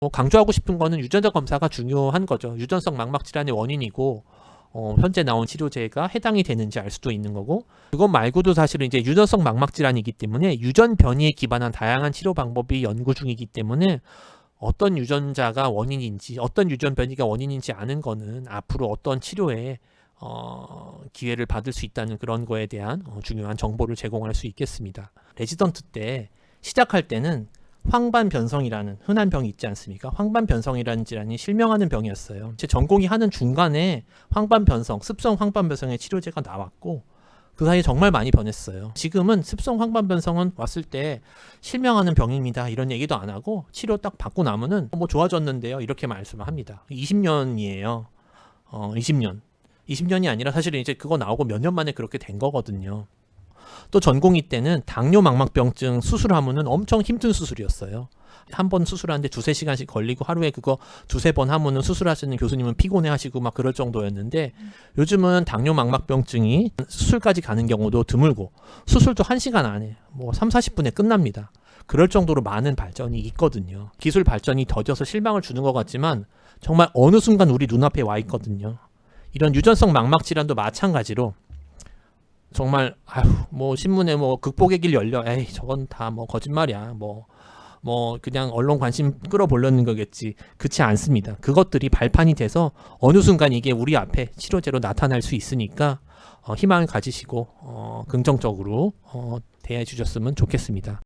뭐 강조하고 싶은 거는 유전자 검사가 중요한 거죠. 유전성 망막 질환의 원인이고 어, 현재 나온 치료제가 해당이 되는지 알 수도 있는 거고 그것 말고도 사실은 이제 유전성 망막 질환이기 때문에 유전 변이에 기반한 다양한 치료 방법이 연구 중이기 때문에 어떤 유전자가 원인인지 어떤 유전 변이가 원인인지 아는 거는 앞으로 어떤 치료에 어, 기회를 받을 수 있다는 그런 거에 대한 어, 중요한 정보를 제공할 수 있겠습니다. 레지던트 때 시작할 때는 황반 변성이라는 흔한 병이 있지 않습니까? 황반 변성이라는 질환이 실명하는 병이었어요. 제 전공이 하는 중간에 황반 변성, 습성 황반 변성의 치료제가 나왔고 그 사이에 정말 많이 변했어요. 지금은 습성 황반 변성은 왔을 때 실명하는 병입니다. 이런 얘기도 안 하고 치료 딱 받고 나면은 뭐 좋아졌는데요. 이렇게 말씀을 합니다. 20년이에요. 어, 20년. 20년이 아니라 사실은 이제 그거 나오고 몇 년 만에 그렇게 된 거거든요. 또 전공의 때는 당뇨 망막병증 수술하면은 엄청 힘든 수술이었어요. 한 번 수술하는데 두세 시간씩 걸리고 하루에 그거 두세 번 하면은 수술하시는 교수님은 피곤해 하시고 막 그럴 정도였는데 요즘은 당뇨 망막병증이 수술까지 가는 경우도 드물고 수술도 한 시간 안에 뭐 3, 40분에 끝납니다. 그럴 정도로 많은 발전이 있거든요. 기술 발전이 더뎌서 실망을 주는 것 같지만 정말 어느 순간 우리 눈앞에 와 있거든요. 이런 유전성 망막 질환도 마찬가지로 정말 아휴 뭐 신문에 뭐 극복의 길 열려. 에이 저건 다 뭐 거짓말이야. 뭐뭐 그냥 언론 관심 끌어보려는 거겠지. 그렇지 않습니다. 그것들이 발판이 돼서 어느 순간 이게 우리 앞에 치료제로 나타날 수 있으니까 어, 희망을 가지시고 어, 긍정적으로 어, 대해 주셨으면 좋겠습니다